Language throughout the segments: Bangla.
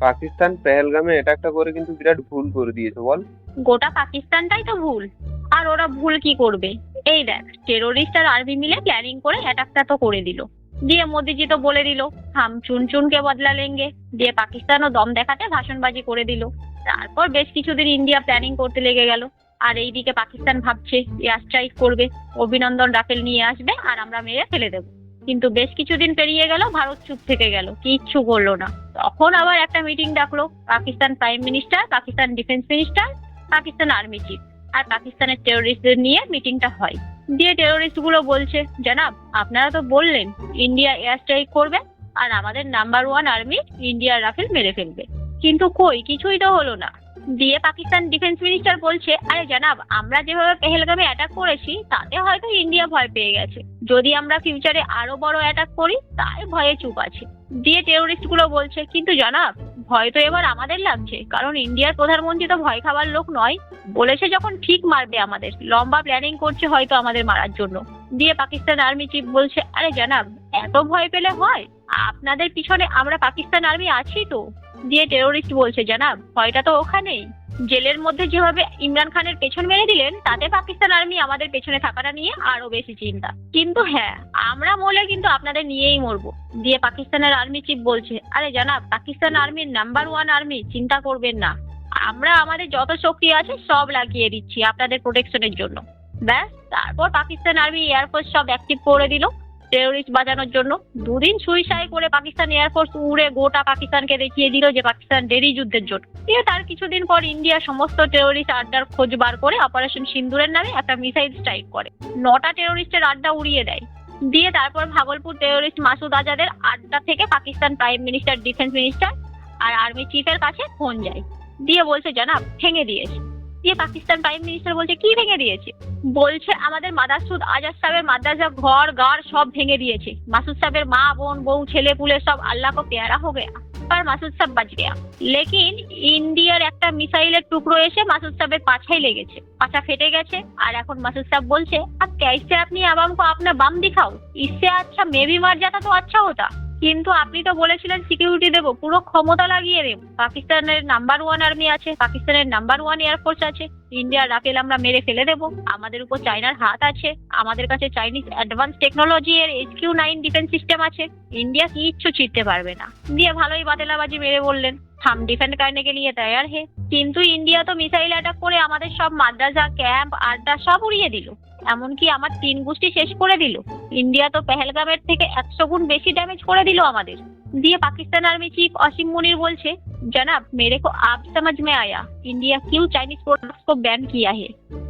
পাকিস্তান পেহেলগামে অ্যাটাকটা করে কিন্তু বিরাট ভুল করে দিয়েছে, বল। গোটা পাকিস্তানটাই তো ভুল। আর ওরা ভুল কি করবে? এই দেখ টেরোরিস্ট আর আর্মি মিলে প্ল্যানিং করে অ্যাটাকটা তো করে দিল। দিয়ে মোদিজি তো বলে দিল হাম চুন চুনকে বদলা লেঙ্গে। দিয়ে পাকিস্তানও দম দেখাতে ভাষণবাজি করে দিল। তারপর বেশ কিছুদিন ইন্ডিয়া প্ল্যানিং করতে লেগে গেল। আর এইদিকে পাকিস্তান ভাবছে এয়ার স্ট্রাইক করবে। অভিনন্দন রাফেল নিয়ে আসবে আর আমরা মেরে ফেলে দেবো। কিন্তু বেশ কিছুদিন পেরিয়ে গেল, ভারত চুপ থেকে গেল, কিচ্ছু করল না। তখন আবার একটা মিটিং ডাকলো, Pakistan prime minister Pakistan defence minister Pakistan army chief আর পাকিস্তানের টেরোরিস্টদের নিয়ে মিটিংটা হয়। দিয়ে টেরোরিস্টগুলো বলছে, জানাব, আপনারা তো বললেন ইন্ডিয়া এয়ার স্ট্রাইক করবে আর আমাদের নাম্বার ওয়ান আর্মি ইন্ডিয়ার রাফেল মেরে ফেলবে। কিন্তু কই? কিছুই তো হলো না। দিয়ে পাকিস্তান ডিফেন্স মিনিস্টার বলছে, আরে জানাব, আমরা যেভাবে পেহেলগামে অ্যাটাক করেছি, তাতে হয়তো ইন্ডিয়া ভয় পেয়ে গেছে। যদি আমরা ফিউচারে আরও বড় অ্যাটাক করি তাই ভয়ে চুপ আছে। দিয়ে টেরোরিস্টগুলো বলছে, কিন্তু জানাব, ভয় তো এবার আমাদের লাগছে, কারণ ইন্ডিয়ার প্রধানমন্ত্রী তো ভয় খাবার লোক নয়। বলেছে যখন ঠিক মারবে আমাদের, লম্বা প্ল্যানিং করছে হয়তো আমাদের মারার জন্য। দিয়ে পাকিস্তান আর্মি চিফ বলছে, আরে জানাব, এত ভয় পেলে হয়? আপনাদের পিছনে আমরা পাকিস্তান আর্মি আছি তো। দিয়ে টেরোরিস্ট বলছে, জানাব, ভয়টা তো ওখানেই। জেলের মধ্যে যেভাবে ইমরান খানের পেছন মেরে দিলেন, তাতে পাকিস্তান আর্মি আমাদের পেছনে থাকাটা নিয়ে আরও বেশি চিন্তা। কিন্তু হ্যাঁ আমরা মরলে কিন্তু আপনাদের নিয়েই মরবো। দিয়ে পাকিস্তানের আর্মি চিফ বলছে, আরে জানাব, পাকিস্তান আর্মির নাম্বার ওয়ান আর্মি চিন্তা করবেন না। আমরা আমাদের যত শক্তি আছে সব লাগিয়ে দিচ্ছি আপনাদের প্রোটেকশনের জন্য। ব্যাস, তারপর পাকিস্তান আর্মি এয়ারফোর্স সব অ্যাক্টিভ করে দিল। টেরোরিস্ট বাঁচানোর জন্য। দুদিন সুইসাই করে পাকিস্তান এয়ারফোর্স উড়ে গোটা পাকিস্তানকে দেখিয়ে দিল যে পাকিস্তান ডেরি যুদ্ধের জন্য দিয়ে তার কিছুদিন পর ইন্ডিয়া সমস্ত টেরোরিস্ট আড্ডার খোঁজ বার করে অপারেশন সিন্দুরের নামে একটা মিসাইল স্ট্রাইক করে। নটা টেরোরিস্টের আড্ডা উড়িয়ে দেয়। দিয়ে তারপর ভাগলপুর টেরোরিস্ট মাসুদ আজাদের আড্ডা থেকে Pakistan prime minister defence minister আর আর্মি চিফের কাছে ফোন যায়। দিয়ে বলছে, জানাব, ভেঙে দিয়েছে। দিয়ে পাকিস্তান প্রাইম মিনিস্টার বলছে, কি ভেঙে দিয়েছে? বলছে, আমাদের মাদারসুদ আজাদ সাহেবের মাদ্রাসা ঘর, গাড় সব ভেঙে দিয়েছে। মাসুদ সাহেবের মা, বোন, বউ, ছেলে, পুলে সব আল্লাহ কো পেয়ারা হো গেয়া আর মাসুদ সাহেব বাঁচ গেয়া লেকিন ইন্ডিয়ার একটা মিসাইলের টুকরো এসে মাসুদ সাহেবের পাছাই লেগেছে। পাছা ফেটে গেছে। আর এখন মাসুদ সাহেব বলছে, আর ক্যাসে আপনি আবাম কো আপনার বাম দিখাও। ইসে আচ্ছা মেবি মার জাতা তো আচ্ছা হতা। কিন্তু আপনি তো বলেছিলেন সিকিউরিটি দেবো, পুরো ক্ষমতা লাগিয়ে দেব। পাকিস্তানের নাম্বার ওয়ান আর্মি আছে, পাকিস্তানের নাম্বার ওয়ান এয়ারফোর্স আছে। ইন্ডিয়ার রাফেল আমরা মেরে ফেলে দেব। আমাদের উপর চাইনার হাত আছে। আমাদের কাছে চাইনিজ অ্যাডভান্স টেকনোলজি এর H Q nine defence system আছে। ইন্ডিয়া কিচ্ছু ছিটতে পারবে না। দিয়ে ভালোই বাতেলাবাজি মেরে বললেন। থাম ডিফেন্ড কারণে কে নিয়ে तैयार হে। কিন্তু ইন্ডিয়া তো মিসাইল অ্যাটাক করে আমাদের সব মাদ্রাসা ক্যাম্প আড্ডা সব উড়িয়ে দিল। এমনকি আমার তিন গোষ্ঠী শেষ করে দিল। ইন্ডিয়া তো পেহেলগামের থেকে একশো গুণ বেশি ড্যামেজ করে দিল আমাদের। দিয়ে পাকিস্তান আর্মি চিফ অসীম মুনির বলছে जनाब मेरे को आप समझ में आया इंडिया क्यों चाइनीज प्रोडक्ट्स को बैन किया है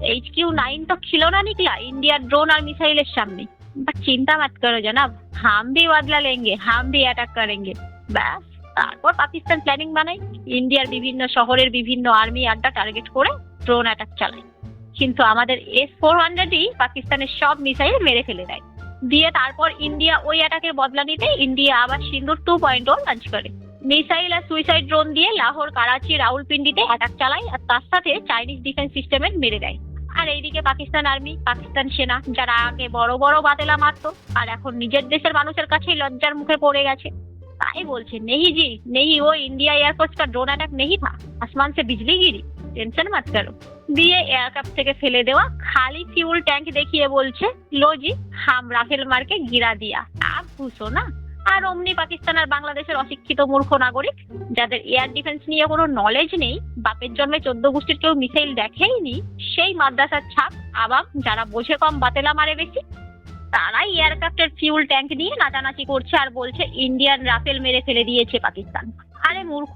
एच क्यू नाइन तो खिलौना निकला इंडिया ड्रोन और मिसाइलेर सामने बट चिंता मत करो जनाब हम भी बदला लेंगे हम भी अटैक करेंगे ব্যাস তারপর পাকিস্তান প্ল্যানিং বানায় ইন্ডিয়ার বিভিন্ন শহরের বিভিন্ন আর্মি আড্ডা টার্গেট করে ড্রোন অ্যাটাক চালায় কিন্তু আমাদের এস ফোর হান্ড্রেডই পাকিস্তানের সব মিসাইল মেরে ফেলে দেয় দিয়ে তারপর ইন্ডিয়া ওই অ্যাটাকের বদলা নিতে ইন্ডিয়া আবার সিন্দুর টু পয়েন্ট ও লঞ্চ করে মিসাইল আর সুইসাইড ড্রোন দিয়ে লাহোর, করাচি, রাউলপিন্ডিতে অ্যাটাক চালায় আর তার সাথে চাইনিজ ডিফেন্স সিস্টেমের মেরে দেয়। আর এইদিকে পাকিস্তান আর্মি পাকিস্তান সেনা, যারা আগে বড় বড় বাতেলা মারত, আর এখন নিজের দেশের মানুষের কাছেই লজ্জার মুখে পড়ে গেছে। তাই বলছে নেহি জি নেহি ও ইন্ডিয়া এয়ারফোর্স কা ড্রোন অ্যাটাক নেহি থা, আসমান সে বিজলি গিরি টেনশন মাত করো। দিয়ে এয়ারক্রাফট থেকে ফেলে দেওয়া খালি ফিউল ট্যাঙ্ক দেখিয়ে বলছে, লো জি, হাম রাফেল মার্কে গিরা দিয়া। আর খুশো না? আর অমনি পাকিস্তান আর বাংলাদেশের অশিক্ষিত মূর্খ নাগরিক, যাদের এয়ার ডিফেন্স নিয়ে কোনো নলেজ নেই, বাপের জন্মে চোদ্দ গোষ্ঠীর কেউ মিসাইল দেখেইনি, সেই মাদ্রাসার ছাপ আবাম যারা বোঝে কম বাতেলা মারে বেশি, তারাই এয়ারক্রাফটের ফিউল ট্যাঙ্ক নিয়ে নাচানাচি করছে আর বলছে ইন্ডিয়ান রাফেল মেরে ফেলে দিয়েছে পাকিস্তান। আরে মূর্খ,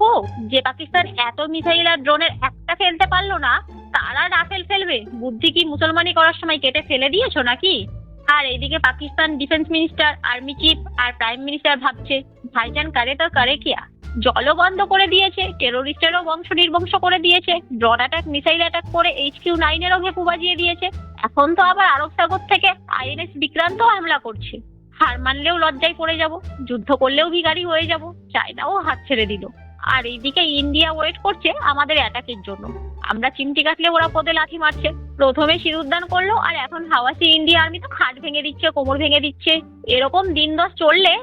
যে পাকিস্তান এত মিসাইল আর ড্রোনের একটা ফেলতে পারল না, তারা রাফেল ফেলবে। বুদ্ধি কি মুসলমানি করার সময় কেটে ফেলে দিয়েছ নাকি? আর এদিকে Pakistan defence minister army chief আর প্রাইম মিনিস্টার ভাবছে, ভাইজান কারে তো করে কিয়া? জলও বন্ধ করে দিয়েছে টেরোরিস্টেরও বংশ নির্বংশ করে দিয়েছে ড্রোন অ্যাটাক মিসাইল অ্যাটাক করে এইচ কিউ নাইনেরও ভেপু বাজিয়ে দিয়েছে। এখন তো আবার আরব সাগর থেকে আইএনএস বিক্রান্ত হামলা করছে। হার মানলেও লজ্জায় পড়ে যাব, যুদ্ধ করলেও ভিখারি হয়ে যাব, চায়নাও হাত ছেড়ে দিল। আর এইদিকে ইন্ডিয়া ওয়েট করছে আমাদের অ্যাটাকের জন্য। আমরা চিমটি কাটলে ওরা পদে লাথি মারছে। প্রথমে সিঁদুরদান করল, আর এখন হাওয়াসি ইন্ডিয়া আর্মি তো খাট ভেঙে দিচ্ছে, কোমর ভেঙে দিচ্ছে। এরকম দিন দশ চললে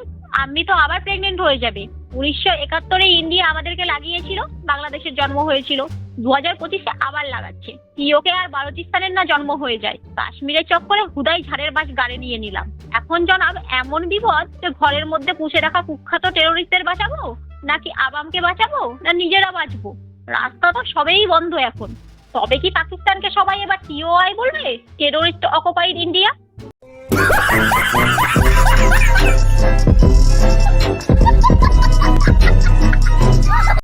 আমি তো আবার প্রেগনেন্ট হয়ে যাবে। উনিশশো একাত্তরে ইন্ডিয়া আমাদেরকে লাগিয়েছিল, বাংলাদেশের জন্ম হয়েছিল। দু হাজার পঁচিশে আবার লাগাচ্ছে। পিওকে আর বালুচিস্তানের না জন্ম হয়ে যায়। কাশ্মীরের চক্করে হুদাই ঝাড়ের বাস গাড়ি নিয়ে নিলাম। এখন জনাব, এমন বিপদ যে ঘরের মধ্যে পুষে রাখা কুখ্যাত টেরোরিস্টদের বাঁচাবো? নাকি আবামকে বাঁচাবো? না নিজেরা বাঁচবো? রাস্তা তো সবেই বন্ধ এখন। তবে কি পাকিস্তানকে সবাই এবার টিওআই বলবে? Terrorist occupied India